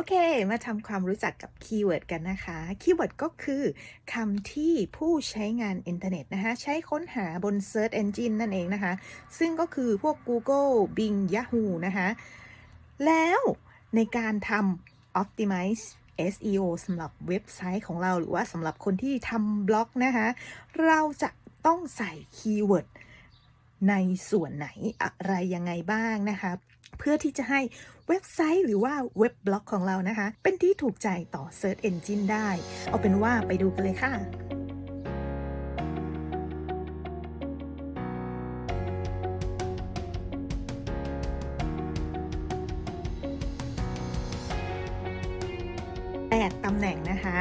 โอเค มาทำความรู้จักกับคีย์เวิร์ดกันนะคะ คีย์เวิร์ดก็คือคำที่ผู้ใช้งานอินเทอร์เน็ตนะคะ ใช้ค้นหาบน Search Engine นั่นเองนะคะ ซึ่งก็คือพวก Google Bing Yahoo นะคะ แล้วในการทำ Optimize SEO สำหรับเว็บไซต์ของเราหรือว่าสำหรับคนที่ทำบล็อกนะคะ เราจะต้องใส่คีย์เวิร์ด ในส่วนไหนอะไรยังไงบ้างนะคะเพื่อที่จะให้เว็บไซต์หรือว่าเว็บบล็อกของเรานะคะ เป็นที่ถูกใจต่อ Search Engine ได้ เอาเป็นว่าไปดูกันเลยค่ะ8ตำแหน่งนะคะ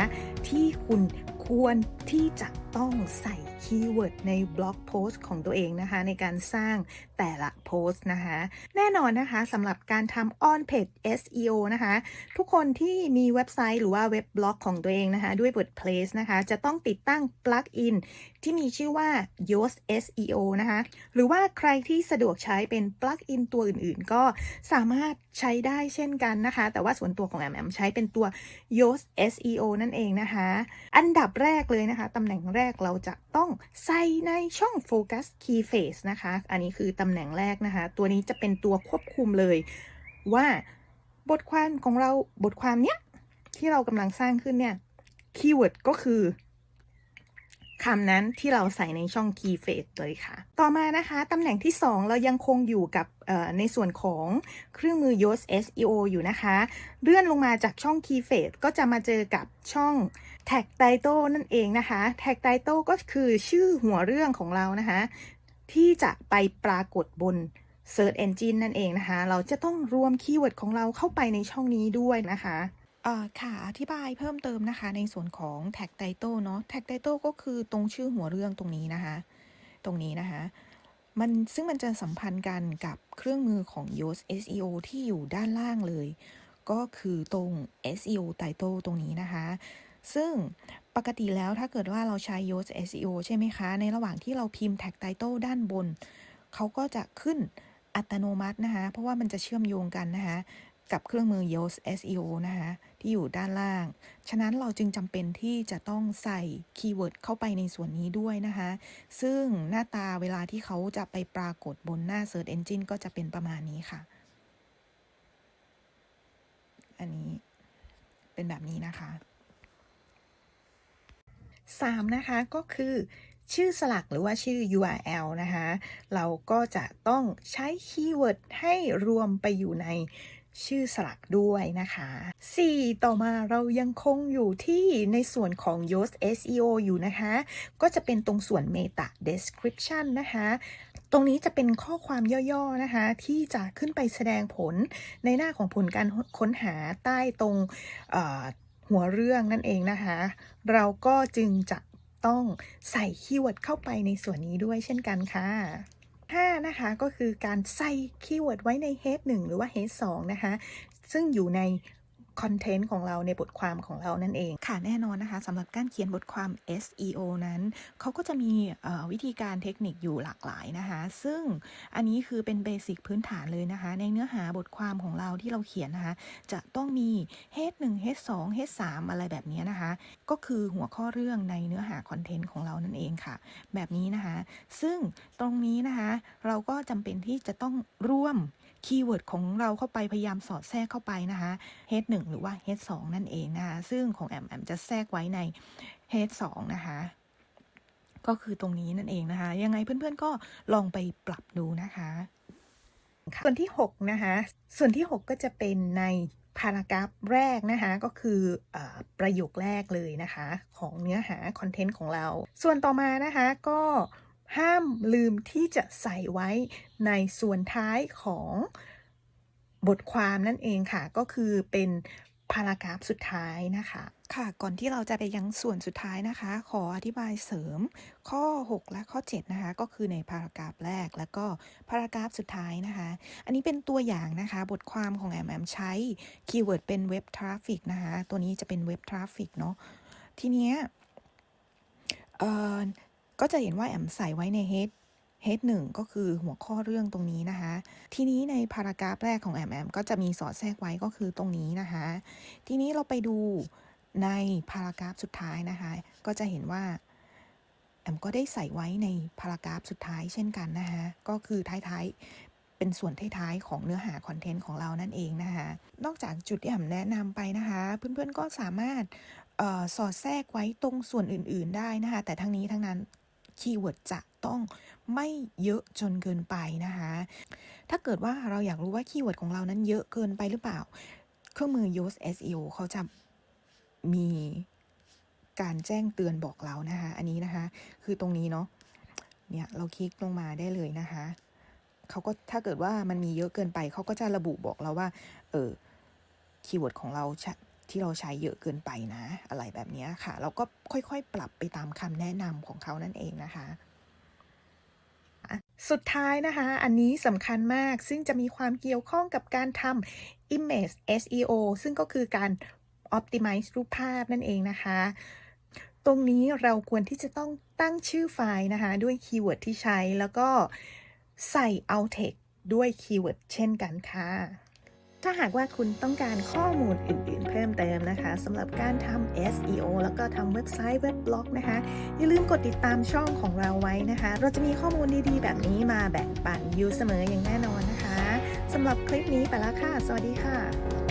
ที่คุณควรที่จะ ต้องใส่คีย์เวิร์ดในบล็อกโพสต์ของตัวเองนะคะ ในการสร้าง แต่ละโพสต์นะคะ แน่นอนนะคะสำหรับการทำ on page SEO นะคะ ทุกคนที่มีเว็บไซต์หรือว่าเว็บบล็อกของตัวเองนะคะ ด้วย WordPress นะคะ จะต้องติดตั้งปลั๊กอินที่มีชื่อว่า Yoast SEO นะคะ หรือว่าใครที่สะดวกใช้เป็นปลั๊กอินตัวอื่นๆ ก็สามารถใช้ได้เช่นกันนะคะ แต่ว่าส่วนตัวของแอมแอมใช้เป็นตัว Yoast SEO นั่นเองนะคะ อันดับแรกเลยนะคะตำแหน่งแรกเราจะต้องใส่ในช่อง Focus Key Phrase นะคะ อันนี้คือตำำแหน่งแรกนะคะ ตัวนี้จะเป็นตัวควบคุมเลยว่าบทความของเราบทความเนี้ยที่เรากำลังสร้างขึ้นเนี่ยคีย์เวิร์ดก็คือคำนั้นที่เราใส่ในช่อง Key Phrase เลยค่ะ ต่อมานะคะ ตำแหน่งที่ 2 เรายังคงอยู่กับในส่วนของเครื่องมือ Yoast SEO อยู่นะคะ เลื่อนลงมาจากช่อง Key Phrase ก็จะมาเจอกับช่อง Tag Title นั่นเองนะคะ Tag Title ก็คือชื่อหัวเรื่องของเรานะคะ ที่จะไปปรากฏบน Search Engine นั่นเองนะคะ เราจะต้องรวมคีย์เวิร์ดของเราเข้าไปในช่องนี้ด้วยนะคะอ่าค่ะ อธิบายเพิ่มเติมนะคะ ในส่วนของ Tag Title เนาะ Tag Title ก็คือตรงชื่อหัวเรื่องตรงนี้นะคะ ตรงนี้นะคะ มันซึ่งมันจะสัมพันธ์กันกับเครื่องมือของ Yoast SEO ที่อยู่ด้านล่างเลย ก็คือตรง SEO Title ตรงนี้นะคะ ซึ่งปกติแล้วถ้าเกิดว่าเราใช้ Yoast SEO ใช่ไหมคะ ในระหว่างที่เราพิมพ์ Tag Title ด้านบน เขาก็จะขึ้นอัตโนมัตินะคะ เพราะว่ามันจะเชื่อมโยงกันนะคะ กับเครื่องมือ Yoast SEO นะคะ ที่อยู่ด้านล่าง ฉะนั้นเราจึงจำเป็นที่จะต้องใส่คีย์เวิร์ดเข้าไปในส่วนนี้ด้วยนะคะ ซึ่งหน้าตาเวลาที่เขาจะไปปรากฏบนหน้า Search Engine ก็จะเป็นประมาณนี้ค่ะ อันนี้เป็นแบบนี้นะคะ 3 นะคะก็คือชื่อสลักหรือว่าชื่อ URL นะคะ เราก็จะต้องใช้คีย์เวิร์ดให้รวมไปอยู่ในชื่อสลักด้วยนะคะ 4 ต่อมาเรายังคงอยู่ที่ในส่วนของ Yoast SEO อยู่นะคะ ก็จะเป็นตรงส่วน Meta Description นะคะ ตรงนี้จะเป็นข้อความย่อๆนะคะ ที่จะขึ้นไปแสดงผลในหน้าของผลการค้นหาใต้ตรง หัวเรื่องนั่นเองนะคะ เราก็จึงจะต้องใส่คีย์เวิร์ดเข้าไปในส่วนนี้ด้วยเช่นกันค่ะ5นะคะก็คือการใส่คีย์เวิร์ดไว้ใน head 1 หรือว่า head 2นะคะ ซึ่งอยู่ใน คอนเทนต์ของเราในบทความของเรานั่นเอง ค่ะแน่นอนนะคะสำหรับการเขียนบทความ SEO นั้นเขาก็จะมีวิธีการเทคนิคอยู่หลากหลายนะคะซึ่งอันนี้คือเป็นเบสิกพื้นฐานเลยนะคะในเนื้อหาบทความของเราที่เราเขียนนะคะจะต้องมี head 1 head 2 head 3อะไรแบบนี้นะคะ ก็คือหัวข้อเรื่องในเนื้อหาคอนเทนต์ของเรานั่นเองค่ะ แบบนี้นะคะ ซึ่งตรงนี้นะคะเราก็จำเป็นที่จะต้องร่วมคีย์เวิร์ดของเราเข้าไปพยายามสอดแทรกเข้าไปนะคะ head 1หรือว่า head 2นั่นเองนะคะซึ่งของแอมแอมจะแทรกไว้ใน head 2นะคะก็คือตรงนี้นั่นเองนะคะ ยังไงเพื่อนๆก็ลองไปปรับดูนะคะส่วนที่6นะคะส่วนที่ 6 ก็จะเป็นในพารากราฟแรกนะคะก็คืออประโยคแรกเลยนะคะ ของเนื้อหาคอนเทนต์ของเรา ส่วนต่อมานะคะก็ห้ามลืมที่จะใส่ไว้ในส่วนท้ายของ บทความนั่นเองค่ะ ก็คือเป็นพารากราฟสุดท้ายนะคะ ค่ะ ก่อนที่เราจะไปยังส่วนสุดท้ายนะคะ ขออธิบายเสริมข้อ 6 และข้อ 7 นะคะ ก็คือในพารากราฟแรก แล้วก็พารากราฟสุดท้ายนะคะ อันนี้เป็นตัวอย่างนะคะ บทความของแอมแอมใช้คีย์เวิร์ดเป็นเว็บทราฟิกนะคะ ตัวนี้จะเป็นเว็บทราฟิกเนาะ ทีเนี้ย เอ่อ ก็จะเห็นว่าแอมใส่ไว้ใน head head 1ก็คือหัวข้อเรื่องตรงนี้นะคะ ทีนี้ในพารากราฟแรกของแอมแอมก็จะมีสอดแทรกไว้ก็คือตรงนี้นะคะ ทีนี้เราไปดูในพารากราฟสุดท้ายนะคะ ก็จะเห็นว่าแอมก็ได้ใส่ไว้ในพารากราฟสุดท้ายเช่นกันนะคะก็คือท้ายๆเป็นส่วนท้ายๆของเนื้อหาคอนเทนต์ของเรานั่นเองนะคะ นอกจากจุดที่แอมแนะนำไปนะคะ เพื่อนๆก็สามารถออสอดแทรกไว้ตรงส่วนอื่น ๆ ได้นะคะ แต่ทั้งนี้ทั้งนั้น คีย์เวิร์ดจะต้องไม่เยอะจนเกินไปนะคะ ถ้าเกิดว่าเราอยากรู้ว่าคีย์เวิร์ดของเรานั้นเยอะเกินไปหรือเปล่า เครื่องมือ Yoast SEO เขาจะมีการแจ้งเตือนบอกเรานะคะ อันนี้นะคะ คือตรงนี้เนาะ เนี่ยเราคลิกลงมาได้เลยนะคะเขาก็ถ้าเกิดว่ามันมีเยอะเกินไป เขาก็จะระบุบอกเราว่า เออคีย์เวิร์ดของเราใที่เราใช้เยอะเกินไปนะ อะไรแบบนี้ค่ะ เราก็ค่อยๆ ปรับไปตามคำแนะนำของเขานั่นเองนะคะสุดท้ายนะคะ อันนี้สำคัญมาก ซึ่งจะมีความเกี่ยวข้องกับการทำ image SEO ซึ่งก็คือการ optimize รูปภาพนั่นเองนะคะ ตรงนี้เราควรที่จะต้องตั้งชื่อไฟล์นะคะ ด้วยคีย์เวิร์ดที่ใช้แล้วก็ใส่ alt text ด้วยคีย์เวิร์ดเช่นกันค่ะ ถ้าหากว่าคุณต้องการข้อมูลอื่นๆ เพิ่มเติมนะคะสำหรับการทำ SEO แล้วก็ทำเว็บไซต์เว็บบล็อกนะคะ อย่าลืมกดติดตามช่องของเราไว้นะคะ เราจะมีข้อมูลดีๆ แบบนี้มาแบ่งปันอยู่เสมออย่างแน่นอนนะคะสำหรับคลิปนี้ไปแล้วค่ะ สวัสดีค่ะ